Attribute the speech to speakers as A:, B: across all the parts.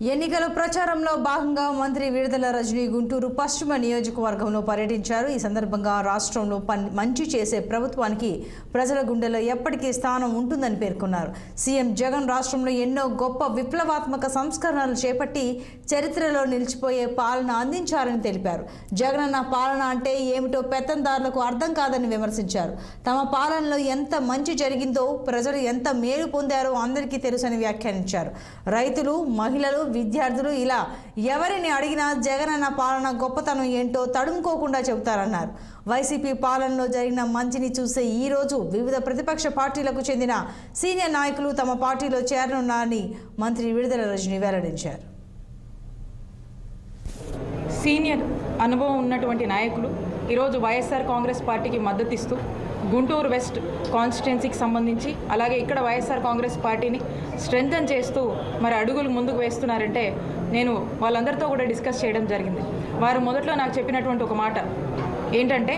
A: ఎన్నికల ప్రచారంలో భాగంగా మంత్రి విడుదల రజనీ గుంటూరు పశ్చిమ నియోజకవర్గంలో పర్యటించారు. ఈ సందర్భంగా రాష్ట్రంలో మంచి చేసే ప్రభుత్వానికి ప్రజల గుండెలో ఎప్పటికీ స్థానం ఉంటుందని పేర్కొన్నారు. సీఎం జగన్ రాష్ట్రంలో ఎన్నో గొప్ప విప్లవాత్మక సంస్కరణలు చేపట్టి చరిత్రలో నిలిచిపోయే పాలన అందించారని తెలిపారు. జగనన్న పాలన అంటే ఏమిటో పెత్తందారులకు అర్థం కాదని విమర్శించారు. తమ పాలనలో ఎంత మంచి జరిగిందో ప్రజలు ఎంత మేలు పొందారో అందరికీ తెలుసని వ్యాఖ్యానించారు. రైతులు మహిళలు విద్యార్థులు ఇలా ఎవరిని అడిగినా జగనన్న పాలన గొప్పతనం ఏంటో తడుముకోకుండా చెబుతారన్నారు. వైసీపీ పాలనలో జరిగిన మంచిని చూసే ఈ రోజు వివిధ ప్రతిపక్ష పార్టీలకు చెందిన సీనియర్ నాయకులు తమ పార్టీలో చేరనున్నారని మంత్రి విడుదల రజని వెల్లడించారు.
B: సీనియర్ అనుభవం ఉన్నటువంటి నాయకులు ఈరోజు వైఎస్ఆర్ కాంగ్రెస్ పార్టీకి మద్దతిస్తూ గుంటూరు వెస్ట్ కాన్స్టిట్యున్సీకి సంబంధించి అలాగే ఇక్కడ వైఎస్ఆర్ కాంగ్రెస్ పార్టీని స్ట్రెంగ్తన్ చేస్తూ మరి అడుగులు ముందుకు వేస్తున్నారంటే నేను వాళ్ళందరితో కూడా డిస్కస్ చేయడం జరిగింది. వారు మొదట్లో నాకు చెప్పినటువంటి ఒక మాట ఏంటంటే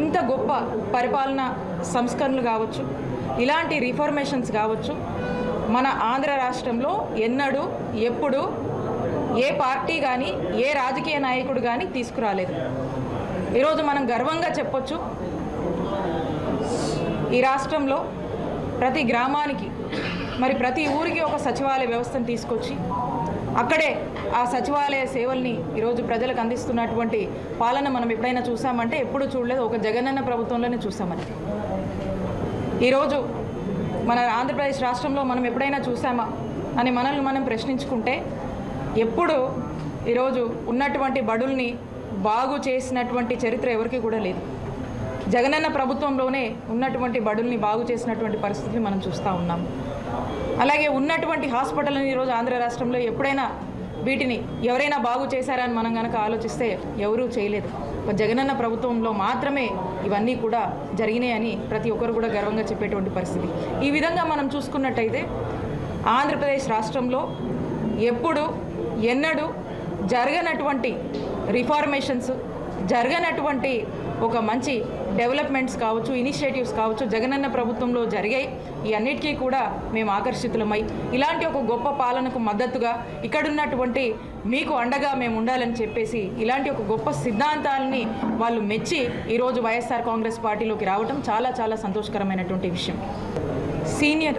B: ఇంత గొప్ప పరిపాలన సంస్కరణలు కావచ్చు ఇలాంటి రిఫర్మేషన్స్ కావచ్చు మన ఆంధ్ర రాష్ట్రంలో ఎన్నడూ ఎప్పుడు ఏ పార్టీ కానీ ఏ రాజకీయ నాయకుడు కానీ తీసుకురాలేదు. ఈరోజు మనం గర్వంగా చెప్పొచ్చు ఈ రాష్ట్రంలో ప్రతి గ్రామానికి మరి ప్రతి ఊరికి ఒక సచివాలయ వ్యవస్థను తీసుకొచ్చి అక్కడే ఆ సచివాలయ సేవల్ని ఈరోజు ప్రజలకు అందిస్తున్నటువంటి పాలన మనం ఎప్పుడైనా చూసామంటే ఎప్పుడు చూడలేదు. ఒక జగనన్న ప్రభుత్వంలోనే చూసామని ఈరోజు మన ఆంధ్రప్రదేశ్ రాష్ట్రంలో మనం ఎప్పుడైనా చూసామా అని మనల్ని మనం ప్రశ్నించుకుంటే ఎప్పుడు ఈరోజు ఉన్నటువంటి బడుల్ని బాగు చేసినటువంటి చరిత్ర ఎవరికి కూడా లేదు. జగనన్న ప్రభుత్వంలోనే ఉన్నటువంటి బడుల్ని బాగు చేసినటువంటి పరిస్థితిని మనం చూస్తూ ఉన్నాం. అలాగే ఉన్నటువంటి హాస్పిటల్ని ఈరోజు ఆంధ్ర రాష్ట్రంలో ఎప్పుడైనా వీటిని ఎవరైనా బాగు చేశారని మనం కనుక ఆలోచిస్తే ఎవరూ చేయలేదు. జగనన్న ప్రభుత్వంలో మాత్రమే ఇవన్నీ కూడా జరిగినాయని ప్రతి ఒక్కరు కూడా గర్వంగా చెప్పేటువంటి పరిస్థితి. ఈ విధంగా మనం చూసుకున్నట్టయితే ఆంధ్రప్రదేశ్ రాష్ట్రంలో ఎప్పుడు ఎన్నడూ జరగనటువంటి రిఫార్మేషన్స్ జరగనటువంటి ఒక మంచి డెవలప్మెంట్స్ కావచ్చు ఇనిషియేటివ్స్ కావచ్చు జగనన్న ప్రభుత్వంలో జరిగాయి. ఈ అన్నిటికీ కూడా మేము ఆకర్షితులమై. ఇలాంటి ఒక గొప్ప పాలనకు మద్దతుగా ఇక్కడున్నటువంటి మీకు అండగా మేము ఉండాలని చెప్పేసి ఇలాంటి ఒక గొప్ప సిద్ధాంతాలని వాళ్ళు మెచ్చి ఈరోజు వైఎస్ఆర్ కాంగ్రెస్ పార్టీలోకి రావటం చాలా చాలా సంతోషకరమైనటువంటి విషయం. సీనియర్